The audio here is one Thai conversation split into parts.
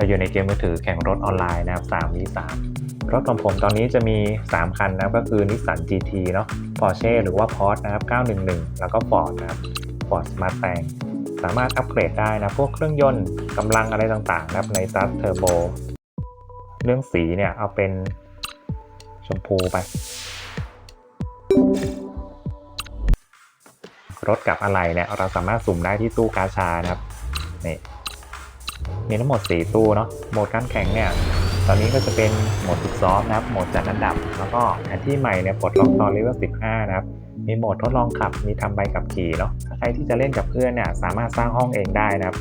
เราอยู่ในเกมมือถือแข่งรถออนไลน์นะครับ3 v 3รถของผมตอนนี้จะมี 3 คันนะครับก็คือนิสสัน GT เนาะ Porsche หรือว่า Porsche นะครับ 911 แล้วก็ Ford นะครับ Ford Mustang สามารถอัปเกรดได้นะพวกเครื่องยนต์กำลังอะไรต่างๆนะครับใน t r u s Turbo เรื่องสีเนี่ยเอาเป็นชมพูไป รถกับอะไรเนี่ยเราสามารถสุ่มได้ที่ตู้กาชานะครับนี่ มีทั้งหมด 4 ตู้เนาะโหมดการแข่งเนี่ยตอนนี้ก็จะเป็นโหมดฝึกซ้อมนะครับโหมดจัดอันดับ แล้วก็แผนที่ใหม่เนี่ยปลดล็อกตอนเลเวล15 นะครับ มีโหมดทดลองขับมีทำใบขับขี่เนาะถ้าใครที่จะเล่นกับเพื่อนเนี่ยสามารถสร้างห้องเองได้นะครับ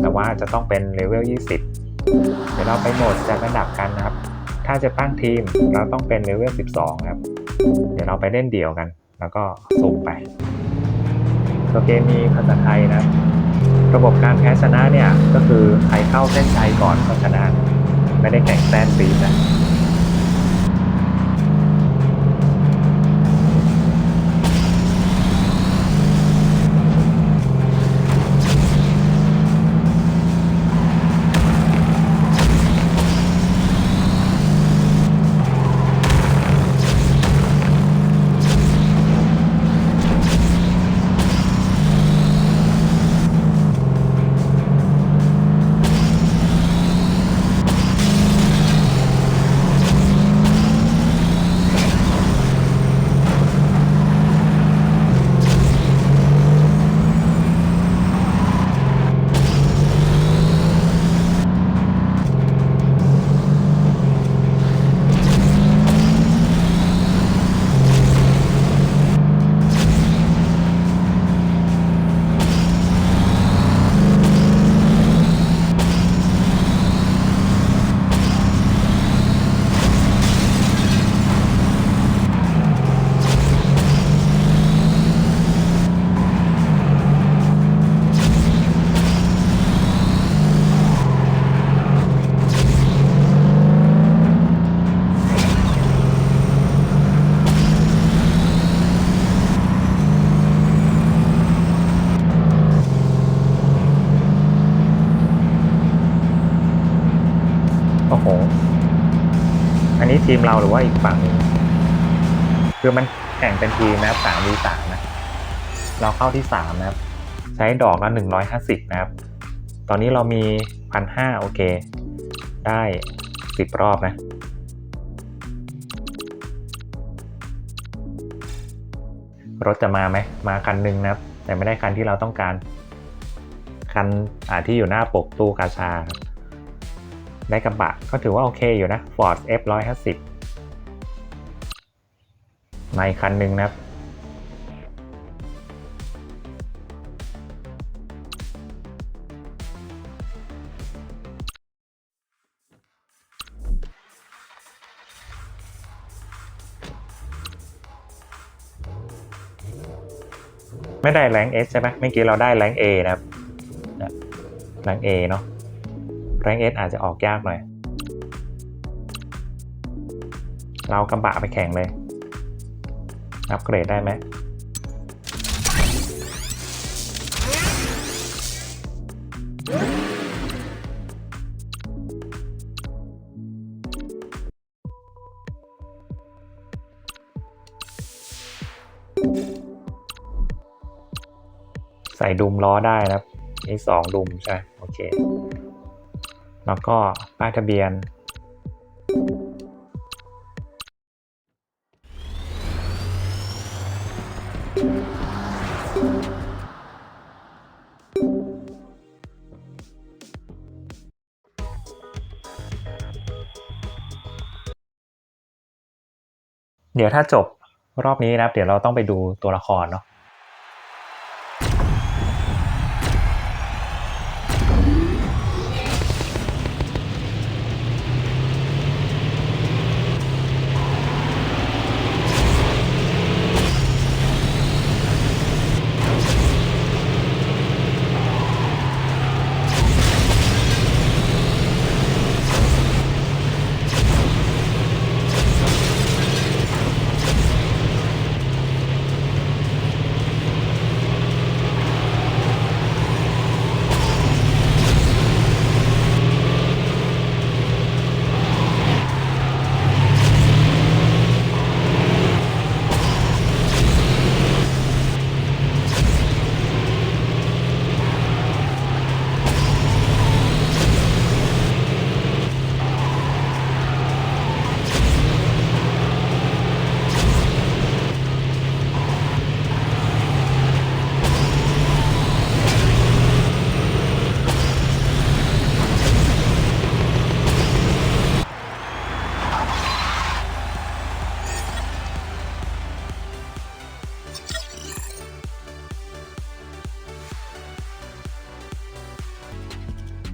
แต่ว่าจะต้องเป็นเลเวล20 เดี๋ยวเราไปโหมดจัดอันดับกันนะครับ ถ้าจะตั้งทีมเราต้องเป็นเลเวล12 ครับ เดี๋ยวเราไปเล่นเดี่ยวกัน แล้วก็สุ่มไปตัวเกมมีภาษาไทยนะ ระบบการแพ้ชนะเนี่ยก็คือใครเข้าเส้นชัยก่อนก็ชนะ ไม่ได้แข่งแต้มปีดนะ อันนี้ทีมเราหรือว่าอีกฝั่งหนึงคือมันแข่งเป็นทีมนะครับสามวีสามนะ เราเข้าที่สามนะครับ ใช้ดอกละหนึ่งร้อยห้าสิบนะครับ ตอนนี้เรามีพันห้าโอเค ได้สิบรอบนะรถจะมาไหม มาคันหนึ่งนะครับ แต่ไม่ได้คันที่เราต้องการ คันอาที่อยู่หน้าปกตู้กาชาครับ ได้กระบะก็ถือว่าโอเคอยู่นะ Ford F 1 5 0 มาอีกคันหนึ่งนะครับ ไม่ได้แรง S ใช่ไหมเมื่อกี้เราได้แรง A นะครับแรง A เนาะ แรง S อาจจะออกยากหน่อย เรากำบะไปแข่งเลย อัปเกรดได้ไหมใส่ดุมล้อได้นะครับนี่สองดุมใช่ โอเค แล้วก็ป้ายทะเบียน เดี๋ยวถ้าจบรอบนี้นะครับ เดี๋ยวเราต้องไปดูตัวละครเนาะ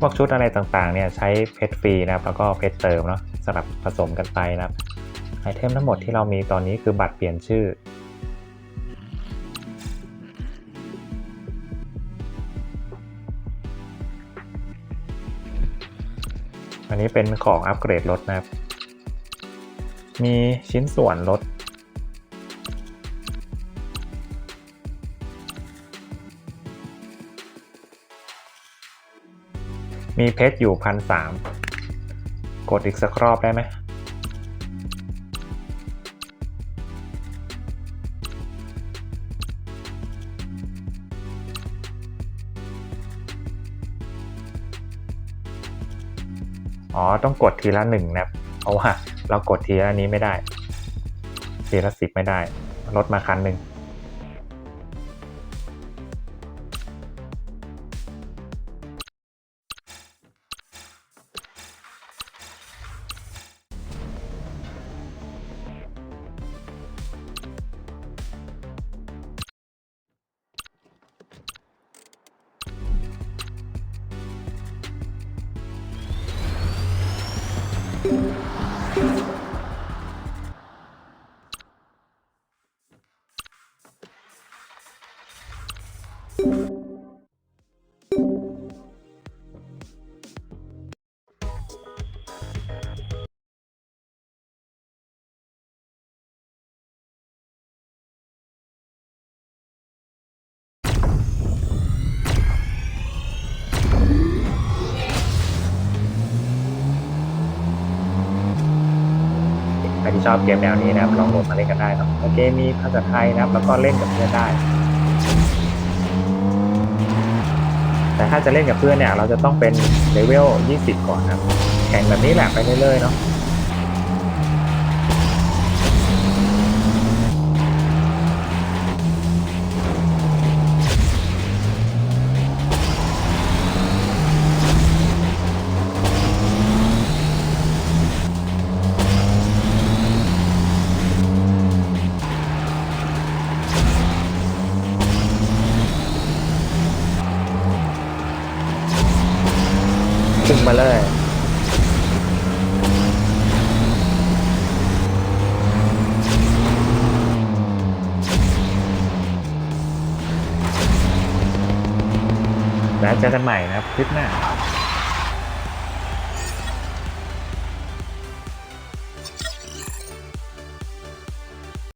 พวกชุดอะไรต่างๆเนี่ยใช้เพชรฟรีนะครับแล้วก็เพชรเติมเนาะสลับผสมกันไปนะครับไอเทมทั้งหมดที่เรามีตอนนี้คือบัตรเปลี่ยนชื่อ อันนี้เป็นของอัปเกรดรถนะครับ มีชิ้นส่วนรถ มีเพชรอยู่พันสามกดอีกสักรอบได้ไหมอ๋อ ต้องกดทีละหนึ่งนับเพราะว่าเรากดทีละนี้ไม่ได้ ทีละสิบไม่ได้ ลดมาคันหนึ่ง ใครที่ชอบเกมแนวนี้นะครับลองโหลดมาเล่นกันได้ครับเกมมีภาษาไทยนะครับ แล้วก็เล่นกับเพื่อนได้ แต่ถ้าจะเล่นกับเพื่อนเนี่ย เราจะต้องเป็นเลเวล 20 ก่อนนะแข่งแบบนี้แหละไปเรื่อยๆเนาะ ขึ้นมาเลย แล้วเจอกันใหม่นะครับคลิปหน้า